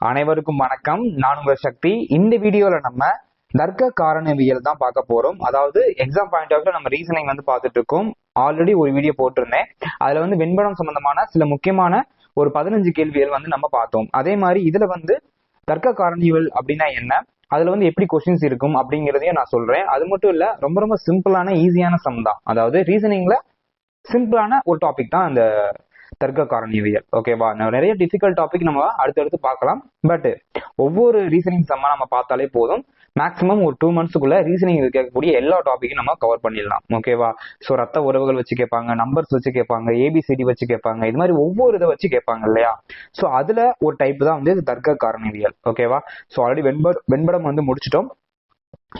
அனைவருக்கும் வணக்கம். நான் உங்கள் சக்தி. இந்த வீடியோல நம்ம தர்க்க காரணவியல் தான் பார்க்க போறோம். அதாவது எக்ஸாம் பாயிண்ட் ஆஃப் நம்ம ரீசனிங் வந்து பார்த்துட்டு இருக்கோம் ஆல்ரெடி ஒரு வீடியோ போட்டிருந்தேன். அதுல வந்து வெண்படம் சம்பந்தமான சில முக்கியமான ஒரு பதினஞ்சு கேள்விகள் வந்து நம்ம பார்த்தோம். அதே மாதிரி இதுல வந்து தர்க்க காரணிகள் அப்படின்னா என்ன? அதுல வந்து எப்படி கொஸ்டின்ஸ் இருக்கும் அப்படிங்கிறதையும் நான் சொல்றேன். அது மட்டும் இல்ல ரொம்ப ரொம்ப சிம்பிளான ஈஸியான சம் தான். அதாவது ரீசனிங்ல சிம்பிளான ஒரு டாபிக் தான் அந்த தர்க்க காரணியவியல் ஓகேவா நிறைய டிஃபிகல்ட் டாபிக் நம்ம அடுத்தடுத்து பார்க்கலாம். பட் ஒவ்வொரு ரீசனிங் சம்மா நம்ம பார்த்தாலே போதும். மேக்ஸிமம் ஒரு டூ மந்த்ஸுக்குள்ள ரீசனிங் கேட்கக்கூடிய எல்லா டாபிக்கையும் நம்ம கவர் பண்ணிடலாம். ஓகேவா ஸோ ரத்த உறவுகள் வச்சு கேட்பாங்க நம்பர்ஸ் வச்சு கேட்பாங்க ஏபிசிடி வச்சு கேட்பாங்க இது மாதிரி ஒவ்வொரு இதை வச்சு கேட்பாங்க இல்லையா? ஸோ அதுல ஒரு டைப் தான் வந்து தர்க்க காரணிவியல் ஓகேவா ஸோ ஆல்ரெடி வெண்பட வெண்படம் வந்து முடிச்சிட்டோம்.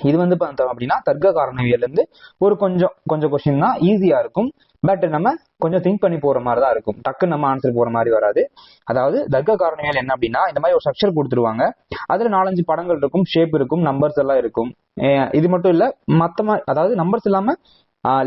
இது வந்து பார்த்தோம் அப்படின்னா தர்க்க காரணவியல் இருந்து ஒரு கொஞ்சம் கொஞ்சம் கொஸ்டின் தான் ஈஸியா இருக்கும். பட் நம்ம கொஞ்சம் திங்க் பண்ணி போற மாதிரி தான் இருக்கும். டக்குன்னு நம்ம ஆன்சர் போற மாதிரி வராது. அதாவது தர்க்க காரணவியல் என்ன அப்படின்னா இந்த மாதிரி ஒரு ஸ்ட்ரக்சர் கொடுத்துருவாங்க. அதுல நாலஞ்சு படங்கள் இருக்கும் ஷேப் இருக்கும் நம்பர்ஸ் எல்லாம் இருக்கும். இது மட்டும் இல்ல மத்த அதாவது நம்பர்ஸ் இல்லாம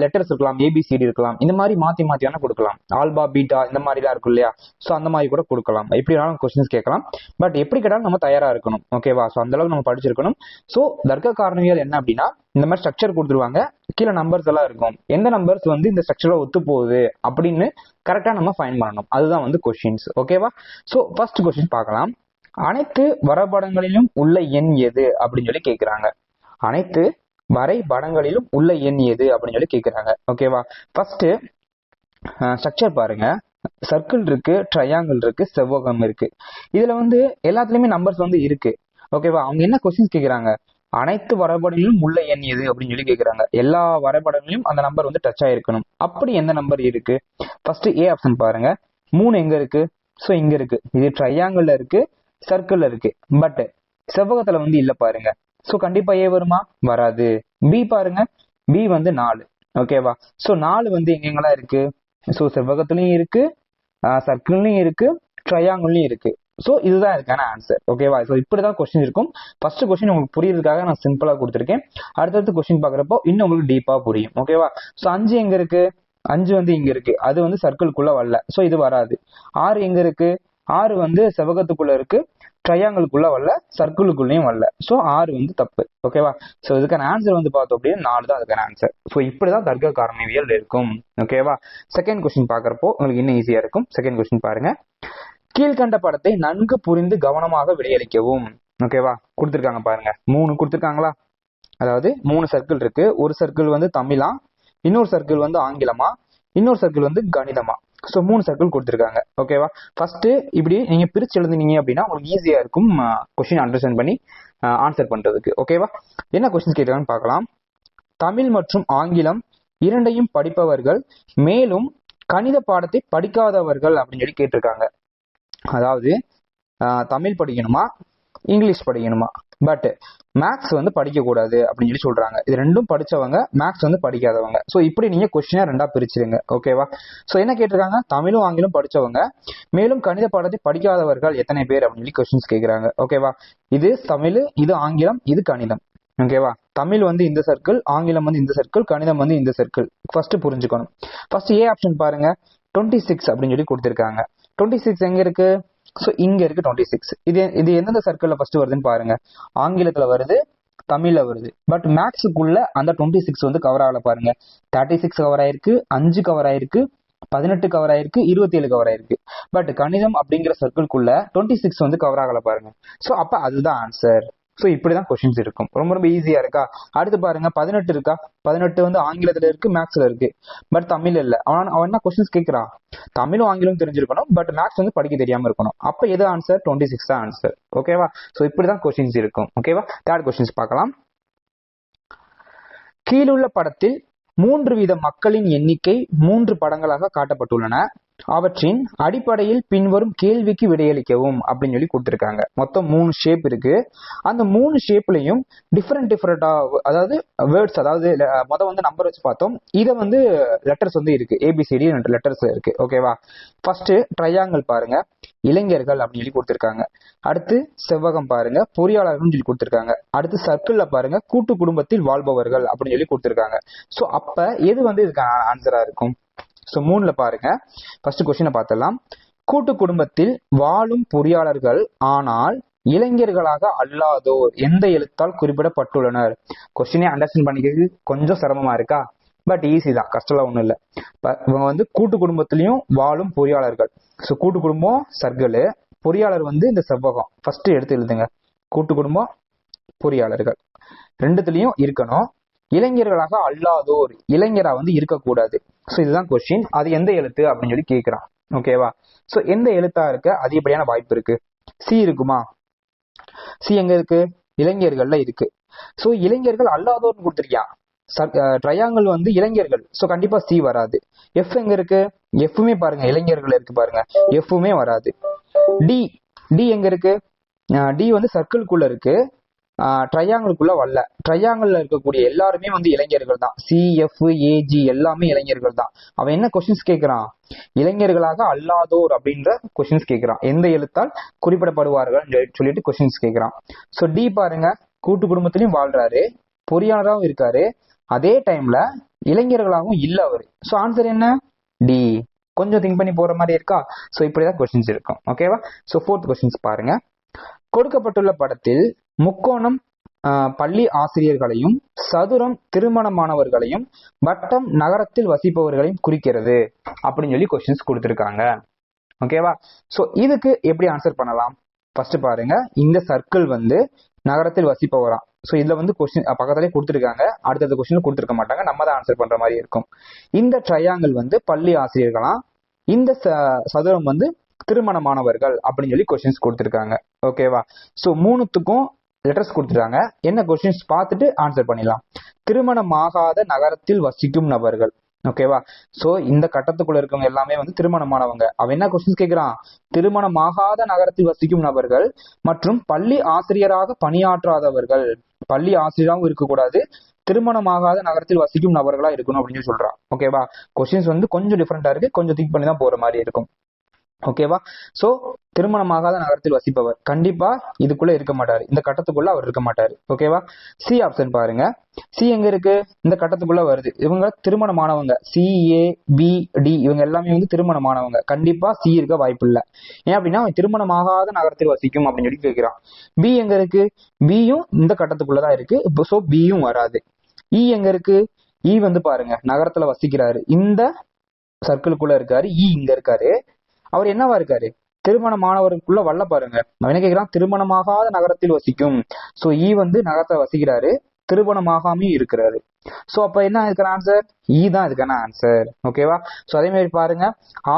லெட்டர்ஸ் இருக்கலாம் ஏபிசிடி இருக்கலாம் இந்த மாதிரி மாற்றி மாற்றி வேணால் கொடுக்கலாம். ஆல்பா பீட்டா இந்த மாதிரிலாம் இருக்கும் இல்லையா? ஸோ அந்த மாதிரி கூட கொடுக்கலாம். எப்படி வேணாலும் கொஸ்டின்ஸ் கேட்கலாம். பட் எப்படி கேட்டாலும் நம்ம தயாராக இருக்கணும். ஓகேவா ஸோ அந்தளவுக்கு நம்ம படிச்சிருக்கணும். ஸோ தர்க்க காரணவியல் என்ன அப்படின்னா இந்த மாதிரி ஸ்ட்ரக்சர் கொடுத்துருவாங்க. கீழே நம்பர்ஸ் எல்லாம் இருக்கும். எந்த நம்பர்ஸ் வந்து இந்த ஸ்ட்ரக்சரில் ஒத்து போகுது அப்படின்னு கரெக்டாக நம்ம ஃபைன் பண்ணணும். அதுதான் வந்து கொஷின்ஸ் ஓகேவா ஸோ ஃபர்ஸ்ட் கொஸ்டின் பார்க்கலாம். அனைத்து வரைபடங்களிலும் உள்ள எண் எது அப்படின்னு சொல்லி கேட்குறாங்க அனைத்து வரைபடங்களிலும் உள்ள எண் எது அப்படின்னு சொல்லி கேட்குறாங்க. ஓகேவா ஃபர்ஸ்ட் ஸ்ட்ரக்சர் பாருங்க. சர்க்கிள் இருக்கு ட்ரையாங்கிள் இருக்கு செவ்வகம் இருக்கு. இதுல வந்து எல்லாத்துலயுமே நம்பர்ஸ் வந்து இருக்கு. ஓகேவா அவங்க என்ன கொஸ்டின்ஸ் கேட்குறாங்க? அனைத்து வரைபடங்களிலும் உள்ள எண் எது அப்படின்னு சொல்லி கேட்குறாங்க. எல்லா வரைபடங்களிலும் அந்த நம்பர் வந்து டச் ஆயிருக்கணும். அப்படி எந்த நம்பர் இருக்கு? ஃபர்ஸ்ட் ஏ ஆப்ஷன் பாருங்க. மூணு எங்க இருக்கு? ஸோ இங்க இருக்கு. இது ட்ரையாங்கிள் இருக்கு சர்க்கிள் இருக்கு. பட் செவ்வகத்துல வந்து இல்ல பாருங்க. ஸோ கண்டிப்பா ஏ வருமா? வராது. பி பாருங்க. பி வந்து நாலு. ஓகேவா ஸோ நாலு வந்து எங்கெங்கெல்லாம் இருக்கு? ஸோ செவ்வகத்துலயும் இருக்கு சர்க்கிள்லயும் இருக்கு ட்ரையாங்கிள்லயும் இருக்கு. ஸோ இதுதான் இதுக்கான ஆன்சர் ஓகேவா ஸோ இப்படிதான் கொஸ்டின் இருக்கும். ஃபர்ஸ்ட் கொஸ்டின் உங்களுக்கு புரியறதுக்காக நான் சிம்பிளா கொடுத்துருக்கேன். அடுத்தடுத்து கொஸ்டின் பாக்குறப்போ இன்னும் உங்களுக்கு டீப்பா புரியும். ஓகேவா ஸோ அஞ்சு எங்க இருக்கு? அஞ்சு வந்து இங்க இருக்கு. அது வந்து சர்க்கிள்குள்ள வரல. ஸோ இது வராது. ஆறு எங்க இருக்கு? ஆறு வந்து செவகத்துக்குள்ள இருக்கு. ட்ரையாங்கிள்குள்ள வரல சர்க்கிளுக்குள்ளேயும் வரல. ஸோ ஆறு வந்து தப்பு. ஓகேவா ஸோ இதுக்கான ஆன்சர் வந்து பார்த்தோம் அப்படின்னா நாலு தான் அதுக்கான ஆன்சர் ஸோ இப்படிதான் தர்க்க காரணவியல் இருக்கும். ஓகேவா செகண்ட் கொஸ்டின் பாக்குறப்போ உங்களுக்கு இன்னும் ஈஸியா இருக்கும். செகண்ட் கொஸ்டின் பாருங்க. கீழ்கண்ட படத்தை நன்கு புரிந்து கவனமாக விடையளிக்கவும் ஓகேவா கொடுத்துருக்காங்க பாருங்க. மூணு கொடுத்துருக்காங்களா? அதாவது மூணு சர்க்கிள் இருக்கு. ஒரு சர்க்கிள் வந்து தமிழா? இன்னொரு சர்க்கிள் வந்து ஆங்கிலமா? இன்னொரு சர்க்கிள் வந்து கணிதமா? ஸோ மூணு சர்க்கிள் கொடுத்துருக்காங்க. ஓகேவா ஃபர்ஸ்ட் இப்படி நீங்க பிரிச்சு எழுதுனீங்க அப்படின்னா உங்களுக்கு ஈஸியா இருக்கும் கொஸ்டின் அண்டர்ஸ்டாண்ட் பண்ணி ஆன்சர் பண்றதுக்கு. ஓகேவா என்ன கொஸ்டின் கேட்கலாம்னு பார்க்கலாம். தமிழ் மற்றும் ஆங்கிலம் இரண்டையும் படிப்பவர்கள் மேலும் கணித பாடத்தை படிக்காதவர்கள் அப்படின்னு சொல்லி கேட்டிருக்காங்க. அதாவது தமிழ் படிக்கணுமா? இங்கிலீஷ் படிக்கணுமா? பட் மேக்ஸ் வந்து படிக்கக்கூடாது அப்படின்னு சொல்லி சொல்றாங்க. இது ரெண்டும் படிச்சவங்க மேக்ஸ் வந்து படிக்காதவங்க. ஸோ இப்படி நீங்க கொஸ்டினா ரெண்டா பிரிச்சிருங்க. ஓகேவா ஸோ என்ன கேட்டிருக்காங்க? தமிழும் ஆங்கிலம் படிச்சவங்க மேலும் கணித பாடத்தை படிக்காதவர்கள் எத்தனை பேர் அப்படின்னு சொல்லி கொஸ்டின்ஸ் கேட்குறாங்க ஓகேவா இது தமிழ் இது ஆங்கிலம் இது கணிதம். ஓகேவா தமிழ் வந்து இந்த சர்க்கிள் ஆங்கிலம் வந்து இந்த சர்க்கிள் கணிதம் வந்து இந்த சர்க்கிள் ஃபர்ஸ்ட் புரிஞ்சுக்கணும். ஃபர்ஸ்ட் ஏ ஆப்ஷன் பாருங்க. டுவெண்ட்டி சிக்ஸ் அப்படின்னு சொல்லி கொடுத்துருக்காங்க. டுவெண்ட்டி சிக்ஸ் எங்க இருக்கு? ஸோ இங்க இருக்கு டுவெண்ட்டி சிக்ஸ் இது இது எந்தெந்த சர்க்கிள்ல ஃபர்ஸ்ட் வருதுன்னு பாருங்க. ஆங்கிலத்துல வருது தமிழ்ல வருது. பட் மேக்ஸுக்குள்ள அந்த டுவெண்ட்டி சிக்ஸ் வந்து கவர் ஆகல பாருங்க. தேர்ட்டி சிக்ஸ் கவர் ஆயிருக்கு அஞ்சு கவர் ஆயிருக்கு பதினெட்டு கவர் ஆயிருக்கு இருபத்தி ஏழு கவர் ஆயிருக்கு. பட் கணிதம் அப்படிங்கிற சர்க்கிள்குள்ள டுவெண்ட்டி சிக்ஸ் வந்து கவர் ஆகல பாருங்க. ஸோ அப்ப அதுதான் ஆன்சர் ஸோ இப்படிதான் கொஷின்ஸ் இருக்கும். ரொம்ப ரொம்ப ஈஸியா இருக்கா? அடுத்து பாருங்க பதினெட்டு இருக்கா? பதினெட்டு வந்து ஆங்கிலத்துல இருக்கு மேக்ஸ்ல இருக்கு. பட் தமிழ் இல்ல. அவன் அவன் என்ன கொஸ்டின்ஸ் கேட்கறான்? தமிழும் ஆங்கிலம் தெரிஞ்சிருக்கணும் பட் மேக்ஸ் வந்து படிக்க தெரியாம இருக்கணும். அப்ப எது ஆன்சர் டுவெண்ட்டி சிக்ஸ் தான் ஆன்சர் ஓகேவா ஸோ இப்படிதான் கொஸ்டின்ஸ் இருக்கும். ஓகேவா தேர்ட் கொஸ்டின்ஸ் பார்க்கலாம். கீழுள்ள படத்தில் மூன்று வீத மக்களின் எண்ணிக்கை மூன்று படங்களாக காட்டப்பட்டுள்ளன. அவற்றின் அடிப்படையில் பின்வரும் கேள்விக்கு விடையளிக்கவும் அப்படின்னு சொல்லி கொடுத்துருக்காங்க. மொத்தம் மூணு ஷேப் இருக்கு. அந்த மூணு ஷேப்லையும் டிஃப்ரெண்ட் டிஃப்ரெண்டா அதாவது வேர்ட்ஸ் அதாவது மொதல் வந்து நம்பர் வச்சு பார்த்தோம். இதை வந்து லெட்டர்ஸ் வந்து இருக்கு. ஏபிசிடி ரெண்டு லெட்டர்ஸ் இருக்கு. ஓகேவா ஃபர்ஸ்ட் ட்ரையாங்கிள் பாருங்க. இளைஞர்கள் அப்படின்னு சொல்லி கொடுத்துருக்காங்க. அடுத்து செவ்வகம் பாருங்க. பொறியாளர்கள் சொல்லி கொடுத்துருக்காங்க. அடுத்து சர்க்கிள்ல பாருங்க. கூட்டு குடும்பத்தில் வாழ்பவர்கள் அப்படின்னு சொல்லி கொடுத்துருக்காங்க. ஸோ அப்ப எது வந்து இதுக்கு ஆன்சரா இருக்கும்? ஸோ மூணில் பாருங்க. ஃபர்ஸ்ட் கொஸ்டினை பார்த்துடலாம். கூட்டு குடும்பத்தில் வாழும் பொறியாளர்கள் ஆனால் இளைஞர்களாக அல்லாதோர் எந்த எழுத்தால் குறிப்பிடப்பட்டுள்ளனர்? கொஸ்டினே அண்டர்ஸ்டாண்ட் பண்ணிக்கிறது கொஞ்சம் சிரமமா இருக்கா? பட் ஈஸி தான். கஷ்டம்லாம் ஒன்றும் இல்லை. இவங்க வந்து கூட்டு குடும்பத்திலையும் வாழும் பொறியாளர்கள். ஸோ கூட்டு குடும்பம் சர்க்கிள். பொறியாளர் வந்து இந்த செவ்வகம். ஃபர்ஸ்ட் எடுத்து எழுதுங்க. கூட்டு குடும்பம் பொறியாளர்கள். ரெண்டுத்துலயும் இருக்கணும். இளைஞர்களாக அல்லாதோர் இளைஞரா வந்து இருக்கக்கூடாது. ஸோ இதுதான் கொஸ்டின் அது எந்த எழுத்து அப்படின்னு சொல்லி கேட்கிறான் ஓகேவா ஸோ எந்த எழுத்தா இருக்க? அதிகப்படியான வாய்ப்பு இருக்கு. சி இருக்குமா? சி எங்க இருக்கு? இளைஞர்கள்ல இருக்கு. ஸோ இளைஞர்கள் அல்லாதோர்னு கொடுத்துருக்கியா? ட்ரையாங்கல் வந்து இளைஞர்கள். ஸோ கண்டிப்பா சி வராது. எஃப் எங்க இருக்கு? எஃப்மே பாருங்க. இளைஞர்கள் இருக்கு பாருங்க. எஃப்மே வராது. டி டி எங்க இருக்கு? டி வந்து சர்க்கிள்குள்ள இருக்கு. ட்ரையாங்கிள்குள்ள வரல. ட்ரையாங்கிள் இருக்கக்கூடிய எல்லாருமே வந்து இளைஞர்கள் தான். சிஎஃப் ஏஜி எல்லாமே இளைஞர்கள் தான். அவன் என்ன கொஸ்டின்ஸ் கேட்கிறான் இளைஞர்களாக அல்லாதோர் அப்படின்ற கொஸ்டின்ஸ் கேட்கிறான் எந்த எழுத்தால் குறிப்பிடப்படுவார்கள் சொல்லிட்டு கொஸ்டின்ஸ் கேட்கிறான் ஸோ டி பாருங்க. கூட்டு குடும்பத்திலையும் வாழ்றாரு. பொறியாளராகவும் இருக்காரு. அதே டைம்ல இளைஞர்களாகவும் இல்லை அவரு. ஸோ ஆன்சர் என்ன? டி கொஞ்சம் திங்க் பண்ணி போற மாதிரி இருக்கா? ஸோ இப்படிதான் கொஸ்டின்ஸ் இருக்கும். ஓகேவா ஸோ ஃபோர்த் கொஸ்டின்ஸ் பாருங்க. கொடுக்கப்பட்டுள்ள படத்தில் முக்கோணம் பள்ளி ஆசிரியர்களையும் சதுரம் திருமணமானவர்களையும் வட்டம் நகரத்தில் வசிப்பவர்களையும் குறிக்கிறது அப்படின்னு சொல்லி கொஸ்டின்ஸ் கொடுத்துருக்காங்க. ஓகேவா ஸோ இதுக்கு எப்படி ஆன்சர் பண்ணலாம்? ஃபர்ஸ்ட் பாருங்க இந்த சர்க்கிள் வந்து நகரத்தில் வசிப்பவரா ஸோ இதுல வந்து கொஸ்டின் பக்கத்துலேயே கொடுத்துருக்காங்க. அடுத்தது கொஸ்டின் கொடுத்துருக்க மாட்டாங்க. நம்ம தான் ஆன்சர் பண்ற மாதிரி இருக்கும். இந்த ட்ரையாங்கிள் வந்து பள்ளி ஆசிரியர்களாம் இந்த சதுரம் வந்து திருமணமானவர்கள் அப்படின்னு சொல்லி கொஸ்டின்ஸ் கொடுத்துருக்காங்க. ஓகேவா ஸோ மூணுத்துக்கும் லெட்டர்ஸ் கொடுத்துட்டாங்க. என்ன கொஸ்டின்ஸ் பார்த்துட்டு ஆன்சர் பண்ணிடலாம். திருமணமாகாத நகரத்தில் வசிக்கும் நபர்கள். ஓகேவா சோ இந்த கட்டத்துக்குள்ள இருக்கவங்க எல்லாமே வந்து திருமணமானவங்க. அவன் என்ன கொஸ்டின்ஸ் கேட்கிறான் திருமணமாகாத நகரத்தில் வசிக்கும் நபர்கள் மற்றும் பள்ளி ஆசிரியராக பணியாற்றாதவர்கள். பள்ளி ஆசிரியராகவும் இருக்கக்கூடாது. திருமணமாகாத நகரத்தில் வசிக்கும் நபர்களா இருக்கணும் அப்படின்னு சொல்றான். ஓகேவா கொஸ்டின்ஸ் வந்து கொஞ்சம் டிஃப்ரெண்டா இருக்கு. கொஞ்சம் திங்க் பண்ணி தான் போற மாதிரி இருக்கும். ஓகேவா சோ திருமணமாகாத நகரத்தில் வசிப்பவர். கண்டிப்பா இதுக்குள்ள இருக்க மாட்டாரு. இந்த கட்டத்துக்குள்ள அவர் இருக்க மாட்டாரு. ஓகேவா சி ஆப்ஷன் பாருங்க. சி எங்க இருக்கு? இந்த கட்டத்துக்குள்ள வருது. இவங்க திருமணமானவங்க. சி ஏ பி டி இவங்க எல்லாமே வந்து திருமணமானவங்க. கண்டிப்பா சி இருக்க வாய்ப்பு இல்லை. ஏன் அப்படின்னா அவன் திருமணமாகாத நகரத்தில் வசிக்கும் அப்படின்னு சொல்லி கேட்கிறான் பி எங்க இருக்கு? பியும் இந்த கட்டத்துக்குள்ளதான் இருக்கு. இப்போ சோ பியும் வராது. இ எங்க இருக்கு? இ வந்து பாருங்க நகரத்துல வசிக்கிறாரு. இந்த சர்க்கிளுக்குள்ள இருக்காரு. இ இங்க இருக்காரு. அவர் என்னவா இருக்காரு? திருமணமானவருக்குள்ள வல்ல பாருங்க. அவன் என்ன கேட்கிறான் திருமணமாகாத நகரத்தில் வசிக்கும். சோ ஈ e வந்து நகரத்தை வசிக்கிறாரு. திருமணமாகாமே இருக்கிறாரு. சோ அப்ப என்ன இருக்கிற ஆன்சர் ஈ தான் இதுக்கான ஆன்சர் ஓகேவா சோ அதே மாதிரி பாருங்க.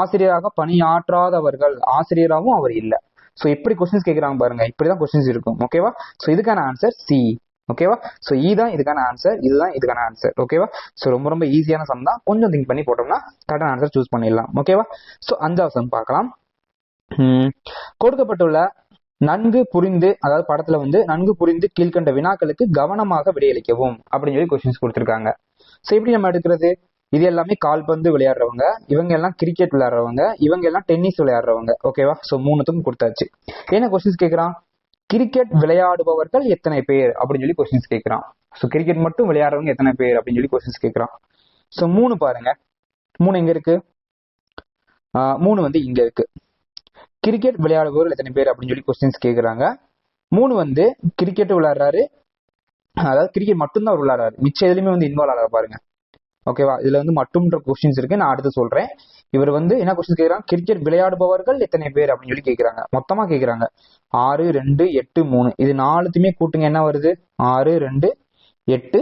ஆசிரியராக பணியாற்றாதவர்கள். ஆசிரியராகவும் அவர் இல்ல. சோ எப்படி கொஸ்டின்ஸ் கேட்கிறாங்க பாருங்க. இப்படிதான் கொஸ்டின்ஸ் இருக்கும். ஓகேவா சோ இதுக்கான ஆன்சர் சி ஓகேவா ஸோ இதுதான் தான் இதுக்கான ஆன்சர் இதுதான் இதுக்கான ஆன்சர் ஓகேவா ஸோ ரொம்ப ரொம்ப ஈஸியான சம் தான். கொஞ்சம் திங்க் பண்ணி போட்டோம்னா கரெக்டான ஆன்சர் சூஸ் பண்ணிடலாம். ஓகேவா ஸோ அஞ்சாவது சம் பார்க்கலாம். கொடுக்கப்பட்டுள்ள நன்கு புரிந்து அதாவது படத்துல வந்து நன்கு புரிந்து கீழ்கண்ட வினாக்களுக்கு கவனமாக விடையளிக்கவும் அப்படின்னு சொல்லி கொஸ்டின்ஸ் கொடுத்துருக்காங்க. ஸோ எப்படி நம்ம எடுக்கிறது? இது எல்லாமே கால்பந்து விளையாடுறவங்க இவங்க எல்லாம் கிரிக்கெட் விளையாடுறவங்க இவங்க எல்லாம் டென்னிஸ் விளையாடுறவங்க. ஓகேவா ஸோ மூணுத்துக்கும் கொடுத்தாச்சு. என்ன கொஸ்டின்ஸ் கேட்குறான் கிரிக்கெட் விளையாடுபவர்கள் எத்தனை பேர்? அப்படின்னு சொல்லி கொஸ்டின்ஸ் கேட்கிறான். ஸோ கிரிக்கெட் மட்டும் விளையாடுறவங்க எத்தனை பேர்? அப்படின்னு சொல்லி கொஸ்டின்ஸ் கேட்கிறான். ஸோ மூணு பாருங்க. மூணு எங்க இருக்கு? மூணு வந்து இங்க இருக்கு. கிரிக்கெட் விளையாடுபவர்கள் எத்தனை பேர்? அப்படின்னு சொல்லி கொஸ்டின்ஸ் கேட்குறாங்க. மூணு வந்து கிரிக்கெட் விளையாடுறாரு. அதாவது கிரிக்கெட் மட்டும்தான் அவர் விளையாடுறாரு. மிச்ச எதுலையுமே வந்து இன்வால்வ் ஆகிற பாருங்க. ஓகேவா இதுல வந்து மட்டும்ன்ற கொஸ்டின்ஸ் இருக்கு. நான் அடுத்து சொல்றேன். இவர் வந்து என்ன கொஸ்டின் கேட்கிறாங்க கிரிக்கெட் விளையாடுபவர்கள் எத்தனை பேர் அப்படின்னு சொல்லி கேட்கிறாங்க மொத்தமா கேட்கிறாங்க ஆறு ரெண்டு எட்டு மூணு. இது நாலுத்தையுமே கூட்டுங்க. என்ன வருது? ஆறு ரெண்டு எட்டு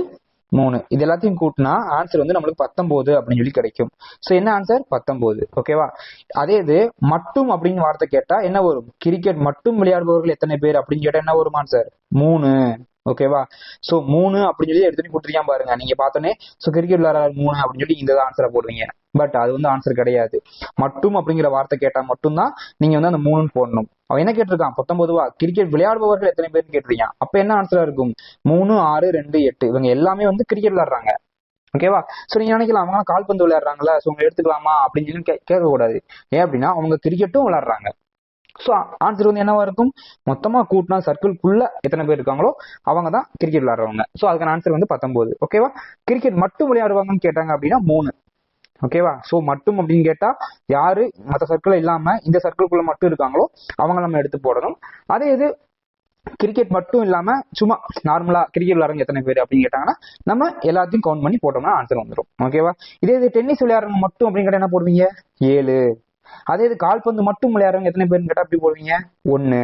மூணு. இது எல்லாத்தையும் கூட்டினா ஆன்சர் வந்து நம்மளுக்கு பத்தொன்பது அப்படின்னு சொல்லி கிடைக்கும். ஸோ என்ன ஆன்சர் பத்தொன்பது. ஓகேவா அதே இது மட்டும் அப்படின்னு வார்த்தை கேட்டா என்ன வரும்? கிரிக்கெட் மட்டும் விளையாடுபவர்கள் எத்தனை பேர் அப்படின்னு கேட்டா என்ன வரும் ஆன்சர் மூணு. ஓகேவா சோ மூணு அப்படின்னு சொல்லி எடுத்து கொடுத்துருக்கான் பாருங்க. நீங்க பார்த்தோன்னே சோ கிரிக்கெட் விளையாடுற மூணு அப்படின்னு சொல்லி இந்த ஆன்சரை போடுவீங்க பட் அது வந்து ஆன்சர் கிடையாது. மட்டும் அப்படிங்கிற வார்த்தை கேட்டா மட்டும்தான் நீங்க வந்து அந்த மூணுன்னு போடணும். அவன் என்ன கேட்டிருக்கான்? பத்தொன்பதுவா கிரிக்கெட் விளையாடுபவர்கள் எத்தனை பேர் கேட்டிருக்கான். அப்ப என்ன ஆன்சரா இருக்கும்? மூணு ஆறு ரெண்டு எட்டு. இவங்க எல்லாமே வந்து கிரிக்கெட் விளையாடுறாங்க. ஓகேவா சோ நீங்க நினைக்கலாம் அவங்க கால்பந்து விளையாடுறாங்களா சோ உங்க எடுத்துக்கலாமா அப்படின்னு சொல்லி கேட்க கூடாது ஏன் அப்படின்னா அவங்க கிரிக்கெட்டும் விளையாடுறாங்க. ஸோ ஆன்சர் வந்து என்னவா இருக்கும்? மொத்தமா கூட்டினா சர்க்கிள்குள்ள எத்தனை பேர் இருக்காங்களோ அவங்க தான் கிரிக்கெட் விளையாடுறவங்க. ஸோ அதுக்கான ஆன்சர் வந்து பத்தொன்பது. ஓகேவா கிரிக்கெட் மட்டும் விளையாடுவாங்கன்னு கேட்டாங்க அப்படின்னா மூணு. ஓகேவா ஸோ மட்டும் அப்படின்னு கேட்டா யாரு மற்ற சர்க்கிள் இல்லாம இந்த சர்க்கிள்குள்ள மட்டும் இருக்காங்களோ அவங்க நம்ம எடுத்து போடணும். அதே இது கிரிக்கெட் மட்டும் இல்லாம சும்மா நார்மலா கிரிக்கெட் விளையாடுறவங்க எத்தனை பேர் அப்படின்னு கேட்டாங்கன்னா நம்ம எல்லாத்தையும் கவுண்ட் பண்ணி போட்டோம்னா ஆன்சர் வந்துடும் ஓகேவா இதே இது டென்னிஸ் விளையாடுறவங்க மட்டும் அப்படின்னு கேட்டா என்ன போடுவீங்க? ஏழு. அதே இது கால்பந்து மட்டும் விளையாடுறவங்க எத்தனை பேர்னு கேட்டா அப்படி போடுவீங்க? ஒன்னு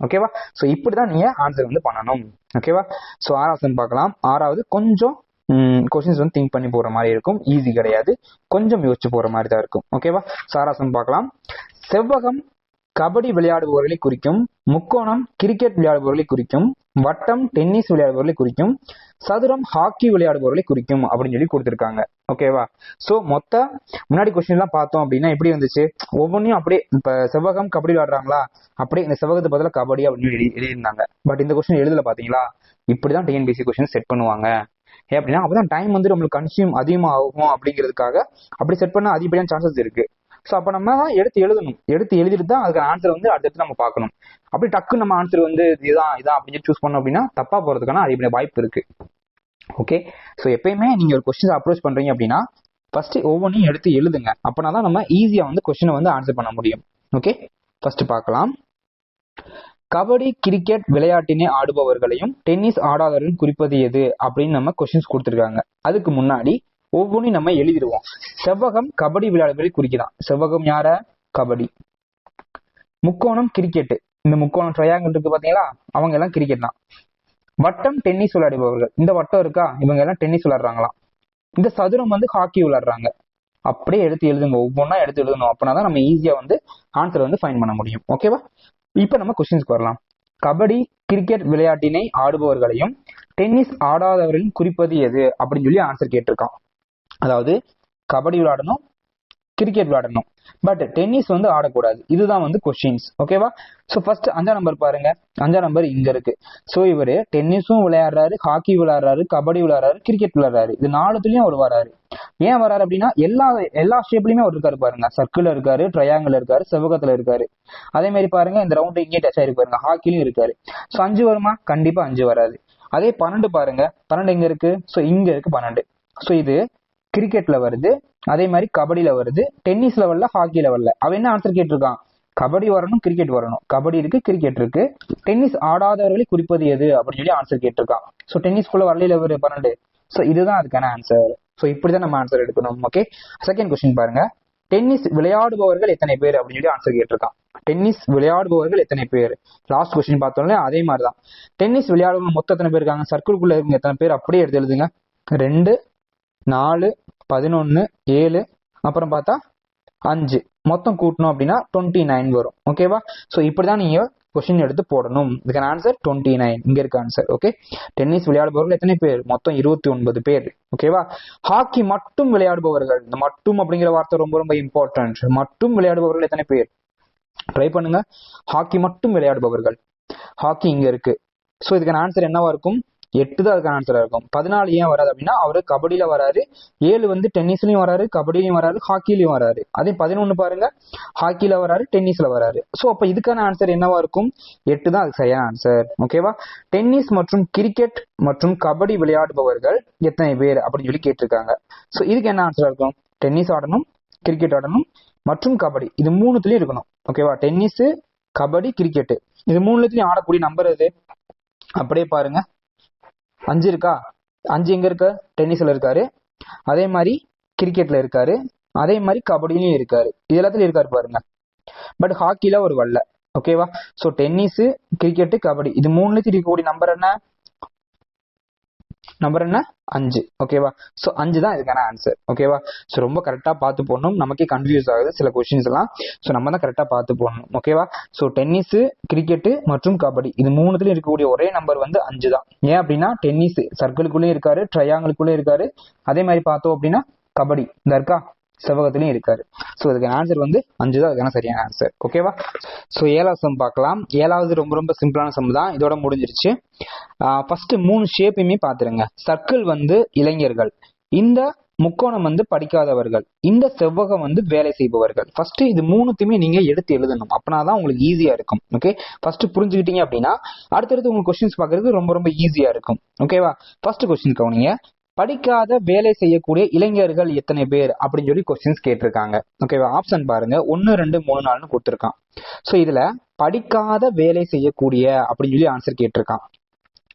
ஓகேவா ஸோ இப்படிதான் நீங்க ஆன்சர் வந்து பண்ணணும். ஓகேவா ஸோ ஆறாவது பார்க்கலாம். ஆறாவது கொஞ்சம் கொஸ்டின்ஸ் வந்து திங்க் பண்ணி போற மாதிரி இருக்கும். ஈஸி கிடையாது. கொஞ்சம் யோசிச்சு போற மாதிரி தான் இருக்கும். ஓகேவா சாராசம் பார்க்கலாம். செவ்வகம் கபடி விளையாடுபவர்களை குறிக்கும். முக்கோணம் கிரிக்கெட் விளையாடுபவர்களை குறிக்கும். வட்டம் டென்னிஸ் விளையாடுபவர்களை குறிக்கும் சதுரம் ஹாக்கி விளையாடுபவர்களை குறிக்கும் அப்படின்னு சொல்லி கொடுத்துருக்காங்க. ஓகேவா சோ மொத்த முன்னாடி கொஸ்டின் எல்லாம் பார்த்தோம் அப்படின்னா எப்படி வந்துச்சு ஒவ்வொன்றையும் அப்படியே இப்ப செவ்வகம் கபடி விளையாடுறாங்களா? அப்படியே இந்த செவ்வகத்தை பதிலாக கபடி அப்படின்னு எழுதியிருந்தாங்க. பட் இந்த கொஸ்டின் எழுதல பாத்தீங்களா? இப்படிதான் டிஎன்பிசி கொஸ்டின் செட் பண்ணுவாங்க. ஏன் அப்படின்னா அப்பதான் டைம் வந்து நம்மளுக்கு கன்சியூம் அதிகமாகும் அப்படிங்கிறதுக்காக அப்படி செட் பண்ண அதிகப்படியான சான்சஸ் இருக்கு. ஸோ அப்போ நம்ம தான் எடுத்து எழுதணும். எடுத்து எழுதிட்டு தான் அதுக்கு ஆன்சர் வந்து அடுத்தடுத்து நம்ம பார்க்கணும். அப்படி டக்கு நம்ம ஆன்சர் வந்து இதான் இதான் அப்படின்னு சூஸ் பண்ணோம் அப்படின்னா தப்பா போறதுக்கான அதிக வாய்ப்பு இருக்கு. ஓகே ஸோ எப்பயுமே நீங்க ஒரு கொஸ்டின் அப்ரோச் பண்றீங்க அப்படின்னா ஃபர்ஸ்ட் ஒவ்வொன்றையும் எடுத்து எழுதுங்க. அப்பனா தான் நம்ம ஈஸியா வந்து கொஸ்டினை வந்து ஆன்சர் பண்ண முடியும். ஓகே ஃபர்ஸ்ட் பார்க்கலாம். கபடி கிரிக்கெட் விளையாட்டினை ஆடுபவர்களையும் டென்னிஸ் ஆடாதவர்கள் குறிப்பது எது அப்படின்னு நம்ம கொஸ்டின்ஸ் கொடுத்துருக்காங்க. அதுக்கு முன்னாடி ஒவ்வொன்றையும் நம்ம எழுதிடுவோம். செவ்வகம் கபடி விளையாடுவதை குறிக்கிறான் செவ்வகம் யார? கபடி. முக்கோணம் கிரிக்கெட்டு இந்த முக்கோணம் ட்ரையாங்கிள் இருக்கு பாத்தீங்களா அவங்க எல்லாம் கிரிக்கெட் தான். வட்டம் டென்னிஸ் விளையாடுபவர்கள். இந்த வட்டம் இருக்கா? இவங்க எல்லாம் டென்னிஸ் விளையாடுறாங்களாம். இந்த சதுரம் வந்து ஹாக்கி விளையாடுறாங்க. அப்படியே எடுத்து எழுதுங்க. ஒவ்வொன்றா எடுத்து எழுதணும். அப்படின்னா தான் நம்ம ஈஸியா வந்து ஆன்சர் வந்து ஃபைன் பண்ண முடியும். ஓகேவா இப்போ நம்ம கொஸ்டின்ஸ்க்கு வரலாம். கபடி கிரிக்கெட் விளையாட்டினை ஆடுபவர்களையும் டென்னிஸ் ஆடாதவர்களையும் குறிப்பது எது? அப்படின்னு சொல்லி ஆன்சர் கேட்டிருக்கான். அதாவது கபடி விளையாடணும் கிரிக்கெட் விளையாடணும். பட் டென்னிஸ் வந்து ஆடக்கூடாது. இதுதான் வந்து கொஸ்டின்ஸ் ஓகேவா ஸோ ஃபர்ஸ்ட் அஞ்சாம் நம்பர் பாருங்க. அஞ்சாம் நம்பர் இங்க இருக்கு. ஸோ இவர் டென்னிஸும் விளையாடுறாரு ஹாக்கி விளையாடுறாரு கபடி விளையாடுறாரு கிரிக்கெட் விளையாடுறாரு. இது நாலுத்துலயும் அவர் வராரு. ஏன் வராரு அப்படின்னா எல்லா எல்லா ஷேப்லயுமே அவர் இருக்காரு பாருங்க. சர்க்கிள் இருக்காரு ட்ரையாங்கிள் இருக்காரு செவகத்துல இருக்காரு. அதே மாதிரி பாருங்க இந்த ரவுண்ட் இங்கே டச் ஆயிருக்கு பாருங்க. ஹாக்கிலையும் இருக்காரு. ஸோ அஞ்சு வருமா? கண்டிப்பா அஞ்சு வராது. அதே பன்னெண்டு பாருங்க. பன்னெண்டு எங்க இருக்கு? ஸோ இங்க இருக்கு பன்னெண்டு. ஸோ இது கிரிக்கெட்ல வருது. அதே மாதிரி கபடியில வருது. டென்னிஸ் லெவல்ல ஹாக்கி லெவல்ல அவன் என்ன ஆன்சர் கேட்டிருக்கான் கபடி வரணும் கிரிக்கெட் வரணும். கபடி இருக்கு கிரிக்கெட் இருக்கு. டென்னிஸ் ஆடாதவர்களை குறிப்பது எது? அப்படின்னு சொல்லி ஆன்சர் கேட்டிருக்கான் ஸோ டென்னிஸ்குள்ள வரலையில ஒரு பன்னெண்டு. ஸோ இதுதான் அதுக்கான ஆன்சர் ஸோ இப்படிதான் நம்ம ஆன்சர் எடுக்கணும். ஓகே செகண்ட் கொஸ்டின் பாருங்க. டென்னிஸ் விளையாடுபவர்கள் எத்தனை பேர்? அப்படின்னு சொல்லி ஆன்சர் கேட்டிருக்கான் டென்னிஸ் விளையாடுபவர்கள் எத்தனை பேர்? லாஸ்ட் கொஸ்டின் பார்த்தோம்ல அதே மாதிரி தான் டென்னிஸ் விளையாடுபவங்க மொத்தம் எத்தனை பேர் இருக்காங்க? சர்க்கிள்குள்ள இருக்க எத்தனை பேர்? அப்படியே எடுத்து எழுதுங்க. ரெண்டு நாலு பதினொன்று ஏழு அப்புறம் பார்த்தா அஞ்சு. மொத்தம் கூட்டணும் அப்படின்னா டுவெண்ட்டி நைன் வரும். ஓகேவா ஸோ இப்படி தான் நீங்கள் கொஸ்டின் எடுத்து போடணும். இதுக்கான ஆன்சர் டுவெண்ட்டி நைன் இங்கே இருக்க ஆன்சர் ஓகே டென்னிஸ் விளையாடுபவர்கள் எத்தனை பேர்? மொத்தம் இருபத்தி ஒன்பது பேர். ஓகேவா ஹாக்கி மட்டும் விளையாடுபவர்கள். இந்த மட்டும் அப்படிங்கிற வார்த்தை ரொம்ப ரொம்ப இம்பார்ட்டன்ட் மட்டும் விளையாடுபவர்கள் எத்தனை பேர்? ட்ரை பண்ணுங்க. ஹாக்கி மட்டும் விளையாடுபவர்கள். ஹாக்கி இங்க இருக்கு. ஸோ இதுக்கான ஆன்சர் என்னவா இருக்கும்? எட்டு தான் அதுக்கான ஆன்சரா இருக்கும். பதினாலு ஏன் வராது அப்படின்னா அவரு கபடியில வராரு. ஏழு வந்து டென்னிஸ்லயும் வராரு கபடியிலையும் வராரு ஹாக்கிலையும் வராரு. அதே பதினொன்னு பாருங்க ஹாக்கியில வராரு டென்னிஸ்ல வராரு. ஸோ அப்ப இதுக்கான ஆன்சர் என்னவா இருக்கும்? எட்டு தான் அதுக்கு சரியான ஆன்சர் ஓகேவா டென்னிஸ் மற்றும் கிரிக்கெட் மற்றும் கபடி விளையாடுபவர்கள் எத்தனை பேர் அப்படின்னு சொல்லி கேட்டிருக்காங்க. ஸோ இதுக்கு என்ன ஆன்சரா இருக்கும்? டென்னிஸ் ஆடணும் கிரிக்கெட் ஆடணும் மற்றும் கபடி. இது மூணுத்துலயும் இருக்கணும். ஓகேவா டென்னிஸ் கபடி கிரிக்கெட் இது மூணுலத்துலயும் ஆடக்கூடிய நம்பர் அது அப்படியே பாருங்க. அஞ்சு இருக்கா? அஞ்சு எங்க இருக்கு? டென்னிஸ்ல இருக்காரு. அதே மாதிரி கிரிக்கெட்ல இருக்காரு. அதே மாதிரி கபடியிலயும் இருக்காரு. இது எல்லாத்துலயும் இருக்காரு பாருங்க. பட் ஹாக்கில ஒரு வல்ல ஓகேவா சோ டென்னிஸ் கிரிக்கெட் கபடி இது மூணுலயும் இருக்கக்கூடிய நம்பர் என்ன? நம்பர் என்ன? அஞ்சு. ஓகேவா ஸோ அஞ்சு தான் இதுக்கான ஆன்சர் ஓகேவா ஸோ ரொம்ப கரெக்டாக பார்த்து போடணும். நமக்கே கன்ஃபியூஸ் ஆகுது. சில கொஸ்டின்ஸ் எல்லாம். ஸோ நம்ம தான் கரெக்டாக பார்த்து போடணும். ஓகேவா ஸோ டென்னிஸ் கிரிக்கெட்டு மற்றும் கபடி. இது மூணுத்துலையும் இருக்கக்கூடிய ஒரே நம்பர் வந்து அஞ்சு தான். ஏன் அப்படின்னா டென்னிஸ் சர்க்கிளுக்குள்ளேயும் இருக்காரு ட்ரையாங்கிளுக்குள்ளேயும் இருக்காரு. அதே மாதிரி பார்த்தோம் அப்படின்னா கபடி. இந்த இருக்கா? செவ்வகத்திலையும் இருக்காரு. ஸோ இதுக்கான ஆன்சர் வந்து அஞ்சு தான். அதுக்கான சரியான ஆன்சர் ஓகேவா ஸோ ஏழாவது சம் பார்க்கலாம். ஏழாவது ரொம்ப ரொம்ப சிம்பிளான சம் தான். இதோட முடிஞ்சிருச்சு. ஃபர்ஸ்ட் மூணு ஷேப்பையுமே பார்த்துருங்க. சர்க்கிள் வந்து இளைஞர்கள். இந்த முக்கோணம் வந்து படிக்காதவர்கள். இந்த செவ்வகம் வந்து வேலை செய்பவர்கள். ஃபர்ஸ்ட் இது மூணுத்தையுமே நீங்க எடுத்து எழுதணும். அப்படின்னா உங்களுக்கு ஈஸியா இருக்கும். ஓகே ஃபர்ஸ்ட் புரிஞ்சுக்கிட்டீங்க அப்படின்னா அடுத்தடுத்து உங்களுக்கு கொஸ்டின்ஸ் பார்க்கறது ரொம்ப ரொம்ப ஈஸியா இருக்கும். ஓகேவா ஃபர்ஸ்ட் கொஸ்டின் கவனிங்க. படிக்காத வேலை செய்யக்கூடிய இளைஞர்கள் எத்தனை பேர் அப்படின்னு சொல்லி கொஸ்டின்ஸ் கேட்டிருக்காங்க. ஓகேவா ஆப்ஷன் பாருங்க. ஒன்னு ரெண்டு மூணு நாலுன்னு கொடுத்துருக்கான். ஸோ இதுல படிக்காத வேலை செய்யக்கூடிய அப்படின்னு சொல்லி ஆன்சர் கேட்டிருக்கான்.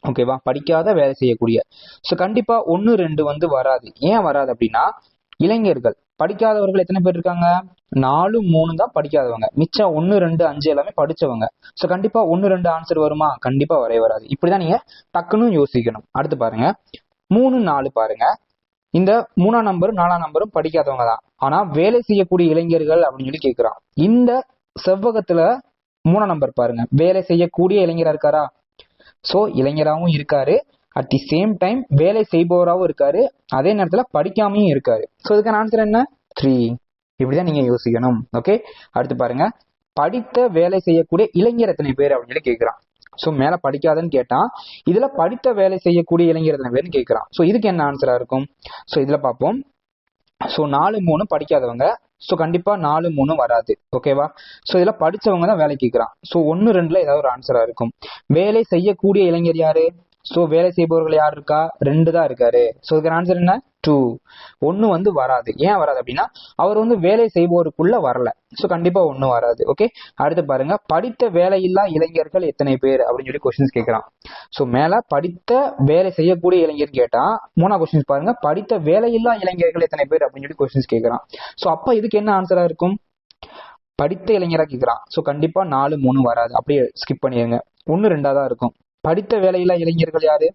ஓகேவா படிக்காத வேலை செய்யக்கூடிய. ஸோ கண்டிப்பா ஒன்னு ரெண்டு வந்து வராது. ஏன் வராது அப்படின்னா இளைஞர்கள். படிக்காதவர்கள் எத்தனை பேர் இருக்காங்க? நாலு மூணு தான் படிக்காதவங்க. மிச்சம் ஒன்று ரெண்டு அஞ்சு எல்லாமே படிச்சவங்க. ஸோ கண்டிப்பா ஒன்று ரெண்டு ஆன்சர் வருமா? கண்டிப்பா வரவே வராது. இப்படிதான் நீங்க டக்குன்னு யோசிக்கணும். அடுத்து பாருங்க. மூணு நாலு பாருங்க. இந்த மூணாம் நம்பரும் நாலாம் நம்பரும் படிக்காதவங்க தான். ஆனா வேலை செய்யக்கூடிய இளைஞர்கள் அப்படின்னு சொல்லி கேட்கிறான் இந்த செவ்வகத்துல மூணாம் நம்பர் பாருங்க. வேலை செய்யக்கூடிய இளைஞரா இருக்காரா? சோ இளைஞராகவும் இருக்காரு. அட் தி சேம் டைம் வேலை செய்பவராகவும் இருக்காரு. அதே நேரத்துல படிக்காமையும் இருக்காரு. சோ இதுக்கான ஆன்சர் என்ன? த்ரீ இப்படிதான் நீங்க யோசிக்கணும். ஓகே அடுத்து பாருங்க. படித்த வேலை செய்யக்கூடிய இளைஞர் எத்தனை பேர் அப்படின்னு சொல்லி கேட்கிறான் ஸோ மேல படிக்காதன்னு கேட்டான் இதுல படித்த வேலை செய்யக்கூடிய இளைஞர் எத்தனை பேர்னு கேட்கிறான் இதுக்கு என்ன ஆன்சரா இருக்கும்? ஸோ இதுல பார்ப்போம் ஸோ நாலு மூணு படிக்காதவங்க ஸோ கண்டிப்பா நாலு மூணு வராது. ஓகேவா ஸோ இதுல படிச்சவங்க தான் வேலை கேட்கிறான் ஸோ ஒன்னு ரெண்டுல ஏதாவது ஒரு ஆன்சரா இருக்கும். வேலை செய்யக்கூடிய இளைஞர் யாரு? ஸோ வேலை செய்பவர்கள் யார் இருக்கா? ரெண்டு தான் இருக்காரு. ஸோ இதுக்கு ஆன்சர் என்ன? டூ ஒன்று வந்து வராது. ஏன் வராது அப்படின்னா அவர் வந்து வேலை செய்பவருக்குள்ள வரல. ஸோ கண்டிப்பாக ஒன்றும் வராது. ஓகே அடுத்து பாருங்க. படித்த வேலையில்லா இளைஞர்கள் எத்தனை பேர்? அப்படின்னு சொல்லி கொஸ்டின்ஸ் கேட்குறான். ஸோ மேலே படித்த வேலை செய்யக்கூடிய இளைஞர் கேட்டால் மூணா கொஸ்டின்ஸ் பாருங்க. படித்த வேலையில்லா இளைஞர்கள் எத்தனை பேர்? அப்படின்னு சொல்லி கொஸ்டின்ஸ் கேட்குறான். ஸோ அப்போ இதுக்கு என்ன ஆன்சராக இருக்கும்? படித்த இளைஞராக கேட்குறான். ஸோ கண்டிப்பாக நாலு மூணு வராது. அப்படியே ஸ்கிப் பண்ணிடுங்க. ஒன்று ரெண்டாக தான் இருக்கும். படித்த வேலையில்லா இளைஞர்கள் யாரு?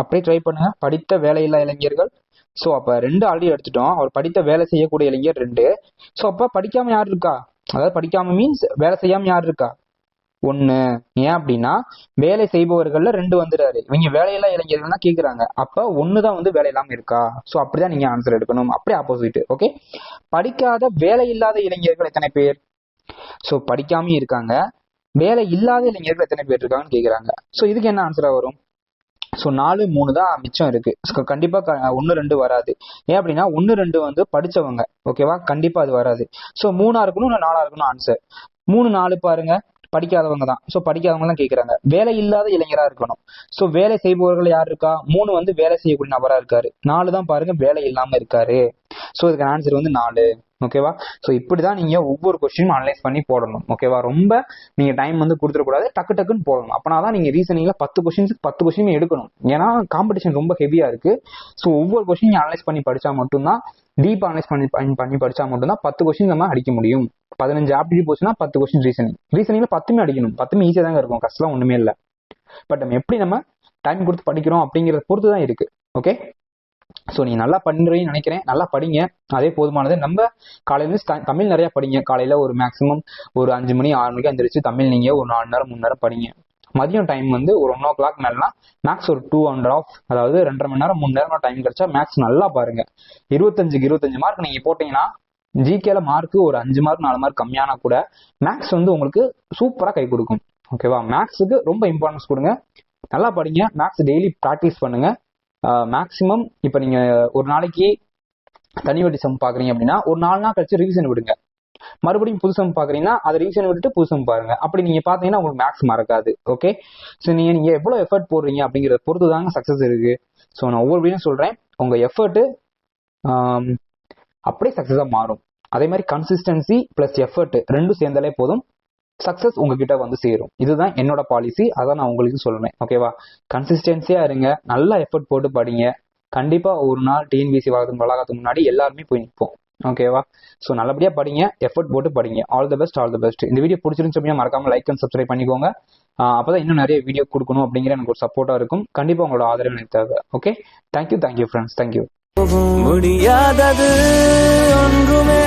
அப்படியே ட்ரை பண்ணுங்க. படித்த வேலையில்லா இளைஞர்கள். ஸோ அப்போ ரெண்டு ஆல்ரெடி எடுத்துட்டோம். அவர் படித்த வேலை செய்யக்கூடிய இளைஞர் ரெண்டு. ஸோ அப்போ படிக்காம யார் இருக்கா? அதாவது படிக்காம மீன்ஸ் வேலை செய்யாம யார் இருக்கா? ஒன்று ஏன் அப்படின்னா வேலை செய்பவர்கள்ல ரெண்டு வந்துடுறாரு. இவங்க வேலையில்லா இளைஞர்கள்னா கேட்குறாங்க அப்போ ஒன்று தான் வந்து வேலை இல்லாமல் இருக்கா? ஸோ அப்படிதான் நீங்கள் ஆன்சர் எடுக்கணும். அப்படியே ஆப்போசிட் ஓகே படிக்காத வேலை இல்லாத இளைஞர்கள் எத்தனை பேர்? ஸோ படிக்காம இருக்காங்க. வேலை இல்லாத இளைஞர்கள் எத்தனை பேர் இருக்காங்கன்னு கேட்குறாங்க ஸோ இதுக்கு என்ன ஆன்சரா வரும்? ஸோ நாலு மூணு தான் மிச்சம் இருக்கு. ஸோ கண்டிப்பாக ஒன்று ரெண்டு வராது. ஏன் அப்படின்னா ஒன்று ரெண்டு வந்து படிச்சவங்க. ஓகேவா கண்டிப்பாக அது வராது. ஸோ மூணா இருக்கணும் இல்லை நாலா இருக்கணும்? ஆன்சர் மூணு நாலு பாருங்க. படிக்காதவங்க தான். ஸோ படிக்காதவங்க தான் கேட்குறாங்க வேலை இல்லாத இளைஞராக இருக்கணும். ஸோ வேலை செய்பவர்கள் யார் இருக்கா? மூணு வந்து வேலை செய்யக்கூடிய நபராக இருக்காரு. நாலு தான் பாருங்க வேலை இல்லாமல் இருக்காரு. ஸோ இதுக்கு ஆன்சர் வந்து நாலு. ஓகேவா ஸோ இப்படி தான் நீங்கள் ஒவ்வொரு கொஸ்டினும் அனலைஸ் பண்ணி போடணும். ஓகேவா ரொம்ப நீங்கள் டைம் வந்து கொடுத்துடக்கூடாது. டக்கு டக்குன்னு போடணும். அப்போனா தான் நீங்கள் ரீசனிங்கில் பத்து கொஸ்டின்ஸுக்கு பத்து கொஸ்டின் எடுக்கணும். ஏன்னா காம்படிஷன் ரொம்ப ஹெவியாக இருக்குது ஸோ ஒவ்வொரு கொஸ்டின் அனலைஸ் பண்ணி படித்தா மட்டும்தான் டீப் அனலைஸ் பண்ணி பண்ணி- பண்ணி படிச்சா மட்டும்தான் பத்து கொஸ்டின் நம்ம அடிக்க முடியும். பதினஞ்சு ஆப்டிடியூட் போச்சுன்னா பத்து கொஸ்டின் ரீசனிங் ரீசனிங்ல பத்துமே அடிக்கணும். பத்துமே ஈஸியாக தாங்க இருக்கும். கஷ்டம் ஒன்றுமே இல்லை. பட் நம்ம எப்படி நம்ம டைம் கொடுத்து படிக்கிறோம் அப்படிங்கிறத பொறுத்து தான் இருக்கு. ஓகே ஸோ நீங்கள் நல்லா பண்றீங்கன்னு நினைக்கிறேன். நல்லா படிங்க. அதே போதுமானது. நம்ம காலையில இருந்து த- தமிழ் நிறையா படிங்க. காலையில் ஒரு மேக்ஸிமம் ஒரு அஞ்சு மணி ஆறு மணிக்கு எந்திரிச்சு தமிழ் நீங்க ஒரு நாலு நேரம் மூணு நேரம் படிங்க. மதியம் டைம் வந்து ஒரு ஒன் ஓ கிளாக் மேலாம் மேக்ஸ் ஒரு டூ அண்ட் ஆஃப் அதாவது ரெண்டரை மணி நேரம் மூணு நேரம் டைம் கிடைச்சா மேக்ஸ் நல்லா பாருங்க. இருபத்தஞ்சுக்கு இருபத்தஞ்சு மார்க் நீங்க போட்டீங்கன்னா ஜிகேல மார்க் ஒரு அஞ்சு மார்க் நாலு மார்க் கம்மியானா கூட மேக்ஸ் வந்து உங்களுக்கு சூப்பரா கை கொடுக்கும். ஓகேவா மேக்ஸுக்கு ரொம்ப இம்பார்ட்டன்ஸ் கொடுங்க. நல்லா படிங்க. மேக்ஸ் டெய்லி ப்ராக்டிஸ் பண்ணுங்க. மேக்ஸிமம் இப்போ நீங்க ஒரு நாளைக்கு தனி வட்டி சம் பாக்குறீங்க அப்படின்னா ஒரு நாலு நாள் கழிச்சு ரிவிஷன் விடுங்க. மறுபடியும் புதுசம் பாக்குறீங்கன்னா அதை ரீசன் விட்டுட்டு புதுசம் பாருங்க. அப்படி நீங்க பாத்தீங்கன்னா உங்களுக்கு மேக்ஸ் மறக்காது. ஓகே ஸோ நீங்க நீங்க எவ்வளவு எஃபர்ட் போடுறீங்க அப்படிங்கறத பொறுத்து தாங்க சக்சஸ் இருக்கு. ஸோ நான் ஒவ்வொரு வீடியும் சொல்றேன். உங்க எஃபர்ட் அப்படியே சக்சஸா மாறும். அதே மாதிரி கன்சிஸ்டன்சி பிளஸ் எஃபர்ட் ரெண்டும் சேர்ந்தாலே போதும். சக்சஸ் உங்ககிட்ட வந்து சேரும். இதுதான் என்னோட பாலிசி அதான் நான் உங்களுக்கு சொல்லுவேன் ஓகேவா கன்சிஸ்டன்சியா இருங்க. நல்லா எஃபர்ட் போட்டு படிங்க. கண்டிப்பா ஒரு நாள் டிஎன்பிசி வளர்த்து வளாகத்துக்கு முன்னாடி எல்லாருமே போய் நிற்போம் ஓகேவா ஸோ நல்லபடியா படிங்க எஃபர்ட் போட்டு படிங்க. All the best all the best இந்த வீடியோ பிடிச்சிருந்து அப்படின்னா மறக்காம லைக் அண்ட் சப்ஸ்கிரைப் பண்ணிக்கோங்க. அப்பதான் இன்னும் நிறைய வீடியோ கொடுக்கணும் அப்படிங்கிற எனக்கு ஒரு சப்போர்ட்டா இருக்கும். கண்டிப்பாக உங்களோட ஆதரவு எனக்கு தேவை. Okay thank you thank you friends thank you முடியாதது ஒன்றுமே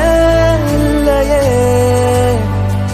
இல்லையே.